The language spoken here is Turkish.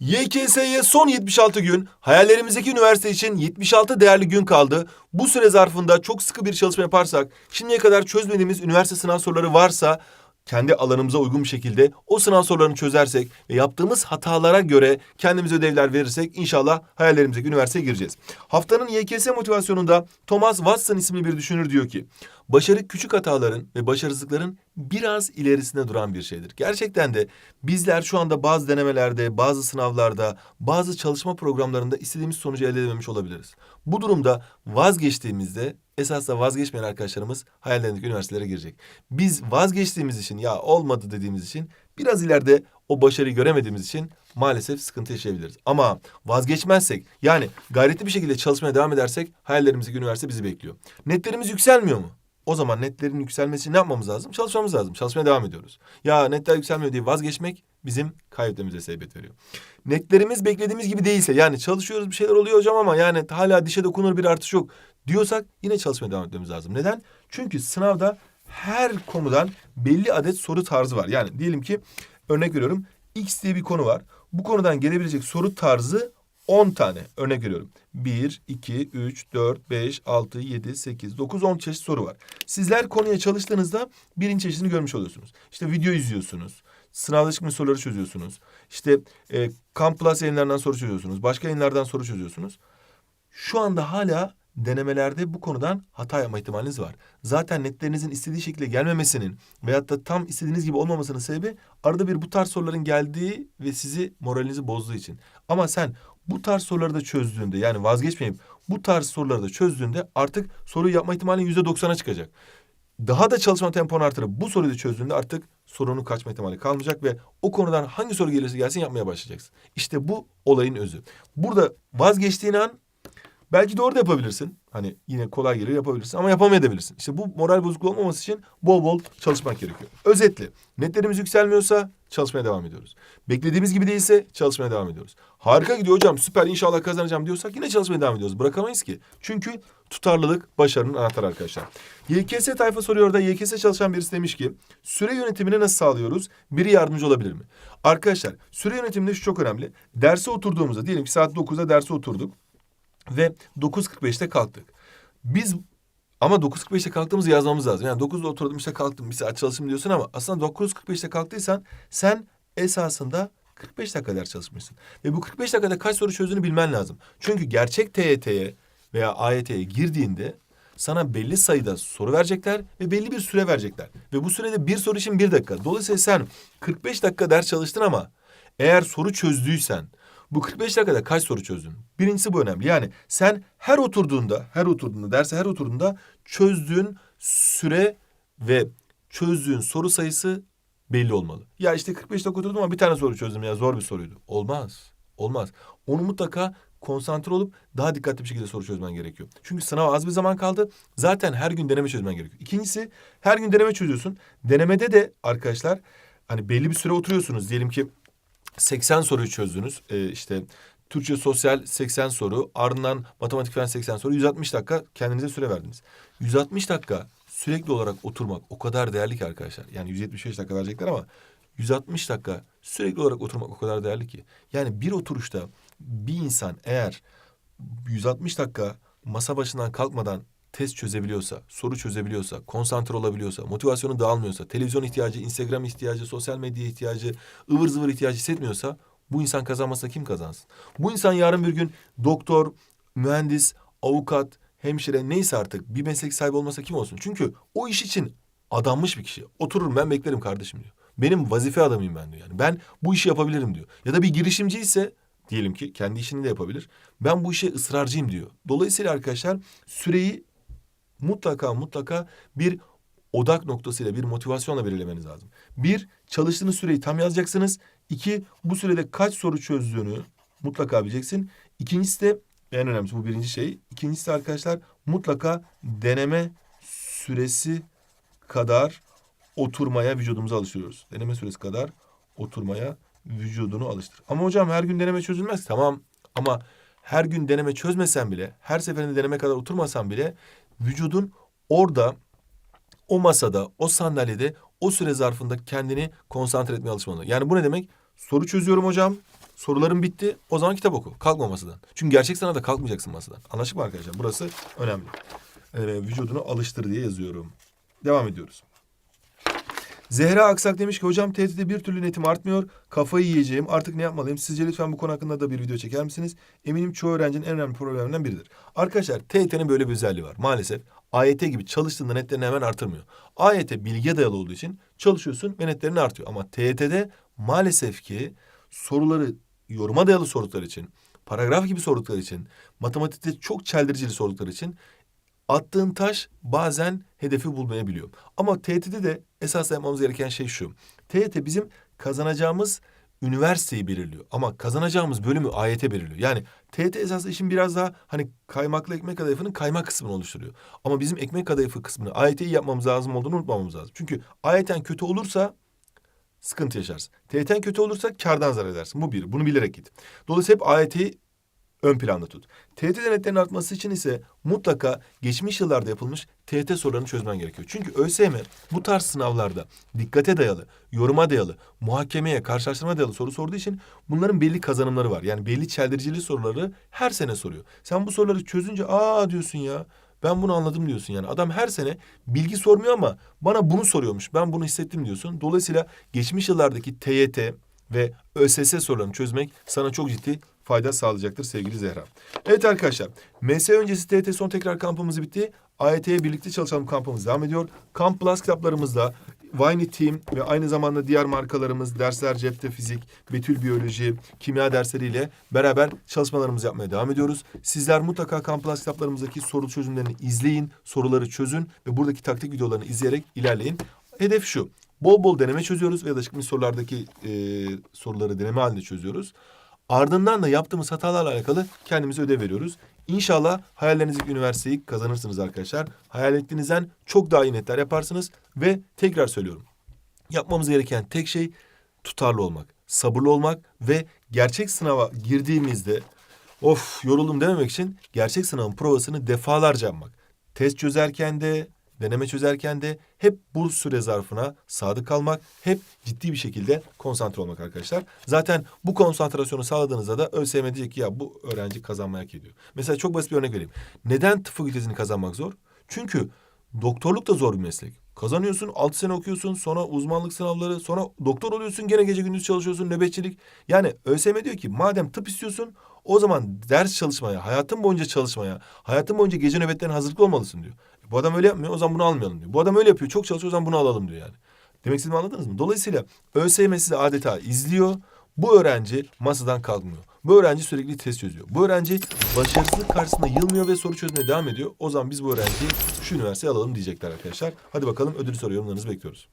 YKS'ye son 76 gün, hayallerimizdeki üniversite için 76 değerli gün kaldı. Bu süre zarfında çok sıkı bir çalışma yaparsak, şimdiye kadar çözmediğimiz üniversite sınav soruları varsa kendi alanımıza uygun bir şekilde o sınav sorularını çözersek ve yaptığımız hatalara göre kendimize ödevler verirsek inşallah hayallerimizdeki üniversiteye gireceğiz. Haftanın YKS motivasyonunda Thomas Watson isimli bir düşünür diyor ki, başarı küçük hataların ve başarısızlıkların biraz ilerisinde duran bir şeydir. Gerçekten de bizler şu anda bazı denemelerde, bazı sınavlarda, bazı çalışma programlarında istediğimiz sonucu elde edememiş olabiliriz. Bu durumda vazgeçtiğimizde esasla vazgeçmeyen arkadaşlarımız hayallerindeki üniversitelere girecek. Biz vazgeçtiğimiz için ya olmadı dediğimiz için biraz ileride o başarıyı göremediğimiz için maalesef sıkıntı yaşayabiliriz. Ama vazgeçmezsek yani gayretli bir şekilde çalışmaya devam edersek hayallerimizdeki üniversite bizi bekliyor. Netlerimiz yükselmiyor mu? O zaman netlerin yükselmesi için ne yapmamız lazım? Çalışmamız lazım. Çalışmaya devam ediyoruz. Ya netler yükselmiyor diye vazgeçmek bizim kaybetmemize sebebiyet veriyor. Netlerimiz beklediğimiz gibi değilse yani çalışıyoruz bir şeyler oluyor hocam ama yani hala dişe dokunur bir artış yok diyorsak yine çalışmaya devam etmemiz lazım. Neden? Çünkü sınavda her konudan belli adet soru tarzı var. Yani diyelim ki örnek veriyorum X diye bir konu var. Bu konudan gelebilecek soru tarzı 10 tane örnek veriyorum. 1, 2, 3, 4, 5, 6, 7, 8, 9, 10 çeşit soru var. Sizler konuya çalıştığınızda birinci çeşidini görmüş oluyorsunuz. İşte video izliyorsunuz. Sınavda çıkmış soruları çözüyorsunuz. İşte e, Plus yayınlarından soru çözüyorsunuz. Başka yayınlardan soru çözüyorsunuz. Şu anda hala denemelerde bu konudan hata yapma ihtimaliniz var. Zaten netlerinizin istediği şekilde gelmemesinin veyahut da tam istediğiniz gibi olmamasının sebebi arada bir bu tarz soruların geldiği ve sizi moralinizi bozduğu için. Ama sen bu tarz soruları da çözdüğünde yani vazgeçmeyip bu tarz soruları da çözdüğünde artık soruyu yapma ihtimalin yüzde doksana çıkacak. Daha da çalışma temponu artırıp bu soruyu da çözdüğünde artık sorunun kaçma ihtimali kalmayacak ve o konudan hangi soru gelirse gelsin yapmaya başlayacaksın. İşte bu olayın özü. Burada vazgeçtiğin an belki de orada yapabilirsin. Hani yine kolay gelir yapabilirsin ama yapamayabilirsin. İşte bu moral bozukluğu olmaması için bol bol çalışmak gerekiyor. Özetle netlerimiz yükselmiyorsa çalışmaya devam ediyoruz. Beklediğimiz gibi değilse çalışmaya devam ediyoruz. Harika gidiyor hocam süper inşallah kazanacağım diyorsak yine çalışmaya devam ediyoruz. Bırakamayız ki. Çünkü tutarlılık başarının anahtarı arkadaşlar. YKS tayfa soruyor da YKS çalışan birisi demiş ki süre yönetimini nasıl sağlıyoruz? Biri yardımcı olabilir mi? Arkadaşlar süre yönetiminde şu çok önemli. Derse oturduğumuzda diyelim ki saat 9'da derse oturduk ve 9.45'te kalktık. Biz ama 9.45'te kalktığımızı yazmamız lazım. Yani 9'da oturdum işte kalktım bir saat çalıştım diyorsun ama aslında 9.45'te kalktıysan sen esasında 45 dakika ders çalışmışsın. Ve bu 45 dakikada kaç soru çözdüğünü bilmen lazım. Çünkü gerçek TYT'ye veya AYT'ye girdiğinde sana belli sayıda soru verecekler ve belli bir süre verecekler. Ve bu sürede bir soru için bir dakika. Dolayısıyla sen 45 dakika ders çalıştın ama eğer soru çözdüysen bu 45 dakikada kaç soru çözdün? Birincisi bu önemli. Yani sen her oturduğunda, her oturduğunda, derse her oturduğunda çözdüğün süre ve çözdüğün soru sayısı belli olmalı. Ya işte 45 dakika oturdum ama bir tane soru çözdüm ya zor bir soruydu. Olmaz. Olmaz. Onu mutlaka konsantre olup daha dikkatli bir şekilde soru çözmen gerekiyor. Çünkü sınava az bir zaman kaldı. Zaten her gün deneme çözmen gerekiyor. İkincisi her gün deneme çözüyorsun. Denemede de arkadaşlar hani belli bir süre oturuyorsunuz. Diyelim ki 80 soruyu çözdünüz. Ee, işte Türkçe sosyal 80 soru, ardından matematik fen 80 soru. 160 dakika kendinize süre verdiniz. 160 dakika sürekli olarak oturmak o kadar değerli ki arkadaşlar. Yani 175 dakika verecekler ama 160 dakika sürekli olarak oturmak o kadar değerli ki. Yani bir oturuşta bir insan eğer 160 dakika masa başından kalkmadan test çözebiliyorsa, soru çözebiliyorsa, konsantre olabiliyorsa, motivasyonu dağılmıyorsa, televizyon ihtiyacı, Instagram ihtiyacı, sosyal medya ihtiyacı, ıvır zıvır ihtiyacı hissetmiyorsa bu insan kazanmasa kim kazansın? Bu insan yarın bir gün doktor, mühendis, avukat, hemşire neyse artık bir meslek sahibi olmasa kim olsun? Çünkü o iş için adanmış bir kişi. Otururum ben beklerim kardeşim diyor. Benim vazife adamıyım ben diyor yani. Ben bu işi yapabilirim diyor. Ya da bir girişimci ise diyelim ki kendi işini de yapabilir. Ben bu işe ısrarcıyım diyor. Dolayısıyla arkadaşlar süreyi mutlaka mutlaka bir odak noktasıyla bir motivasyonla belirlemeniz lazım. Bir, çalıştığınız süreyi tam yazacaksınız. İki, bu sürede kaç soru çözdüğünü mutlaka bileceksin. İkincisi de en önemlisi bu birinci şey. İkincisi de arkadaşlar mutlaka deneme süresi kadar oturmaya vücudumuzu alıştırıyoruz. Deneme süresi kadar oturmaya vücudunu alıştır. Ama hocam her gün deneme çözülmez. Tamam ama her gün deneme çözmesen bile, her seferinde deneme kadar oturmasan bile vücudun orada o masada, o sandalyede o süre zarfında kendini konsantre etmeye alışmalı. Yani bu ne demek? Soru çözüyorum hocam. Soruların bitti. O zaman kitap oku. Kalkma masadan. Çünkü gerçek sınavda kalkmayacaksın masadan. Anlaştık mı arkadaşlar? Burası önemli. Ee, vücudunu alıştır diye yazıyorum. Devam ediyoruz. Zehra Aksak demiş ki hocam TET'de bir türlü netim artmıyor. Kafayı yiyeceğim. Artık ne yapmalıyım? Sizce lütfen bu konu hakkında da bir video çeker misiniz? Eminim çoğu öğrencinin en önemli problemlerinden biridir. Arkadaşlar TET'nin böyle bir özelliği var. Maalesef AYT gibi çalıştığında netlerini hemen artırmıyor. AYT bilgiye dayalı olduğu için çalışıyorsun ve netlerin artıyor. Ama TET'de maalesef ki soruları yoruma dayalı sordukları için, paragraf gibi sordukları için, matematikte çok çeldiricili sordukları için attığın taş bazen hedefi bulmayabiliyor. Ama TYT'de de esas yapmamız gereken şey şu. TYT bizim kazanacağımız üniversiteyi belirliyor. Ama kazanacağımız bölümü AYT belirliyor. Yani TYT esas işin biraz daha hani kaymaklı ekmek kadayıfının kaymak kısmını oluşturuyor. Ama bizim ekmek kadayıfı kısmını AYT'yi yapmamız lazım olduğunu unutmamamız lazım. Çünkü AYT'n kötü olursa sıkıntı yaşarsın. TYT'n kötü olursa kardan zarar edersin. Bu bir. Bunu bilerek git. Dolayısıyla hep AYT'yi ön planda tut. TYT denetlerinin artması için ise mutlaka geçmiş yıllarda yapılmış TYT sorularını çözmen gerekiyor. Çünkü ÖSYM bu tarz sınavlarda dikkate dayalı, yoruma dayalı, muhakemeye, karşılaştırma dayalı soru sorduğu için bunların belli kazanımları var. Yani belli çeldiricili soruları her sene soruyor. Sen bu soruları çözünce aa diyorsun ya ben bunu anladım diyorsun yani. Adam her sene bilgi sormuyor ama bana bunu soruyormuş. Ben bunu hissettim diyorsun. Dolayısıyla geçmiş yıllardaki TYT ve ÖSS sorularını çözmek sana çok ciddi fayda sağlayacaktır sevgili Zehra. Evet arkadaşlar, MS öncesi TYT son tekrar kampımız bitti. AYT'ye birlikte çalışalım kampımız devam ediyor. Kamp Plus kitaplarımızda Viney Team ve aynı zamanda diğer markalarımız dersler cepte fizik, betül biyoloji, kimya dersleriyle beraber çalışmalarımızı yapmaya devam ediyoruz. Sizler mutlaka Kamp Plus kitaplarımızdaki soru çözümlerini izleyin, soruları çözün ve buradaki taktik videolarını izleyerek ilerleyin. Hedef şu. Bol bol deneme çözüyoruz ve da çıkmış sorulardaki e, soruları deneme halinde çözüyoruz. Ardından da yaptığımız hatalarla alakalı kendimize ödev veriyoruz. İnşallah hayallerinizdeki üniversiteyi kazanırsınız arkadaşlar. Hayal ettiğinizden çok daha iyi netler yaparsınız. Ve tekrar söylüyorum. Yapmamız gereken tek şey tutarlı olmak, sabırlı olmak ve gerçek sınava girdiğimizde of yoruldum dememek için gerçek sınavın provasını defalarca yapmak. Test çözerken de, deneme çözerken de hep bu süre zarfına sadık kalmak, hep ciddi bir şekilde konsantre olmak arkadaşlar. Zaten bu konsantrasyonu sağladığınızda da ÖSYM diyecek ki ya bu öğrenci kazanmaya hak ediyor. Mesela çok basit bir örnek vereyim. Neden tıp fakültesini kazanmak zor? Çünkü doktorluk da zor bir meslek. Kazanıyorsun, 6 sene okuyorsun, sonra uzmanlık sınavları, sonra doktor oluyorsun, gene gece gündüz çalışıyorsun, nöbetçilik. Yani ÖSYM diyor ki madem tıp istiyorsun, o zaman ders çalışmaya, hayatın boyunca çalışmaya, hayatın boyunca gece nöbetlerine hazırlıklı olmalısın diyor. Bu adam öyle yapmıyor, o zaman bunu almayalım diyor. Bu adam öyle yapıyor, çok çalışıyor, o zaman bunu alalım diyor yani. Demek istediğimi anladınız mı? Dolayısıyla ÖSYM sizi adeta izliyor. Bu öğrenci masadan kalkmıyor. Bu öğrenci sürekli test çözüyor. Bu öğrenci başarısızlık karşısında yılmıyor ve soru çözmeye devam ediyor. O zaman biz bu öğrenciyi şu üniversiteye alalım diyecekler arkadaşlar. Hadi bakalım ödül soru yorumlarınızı bekliyoruz.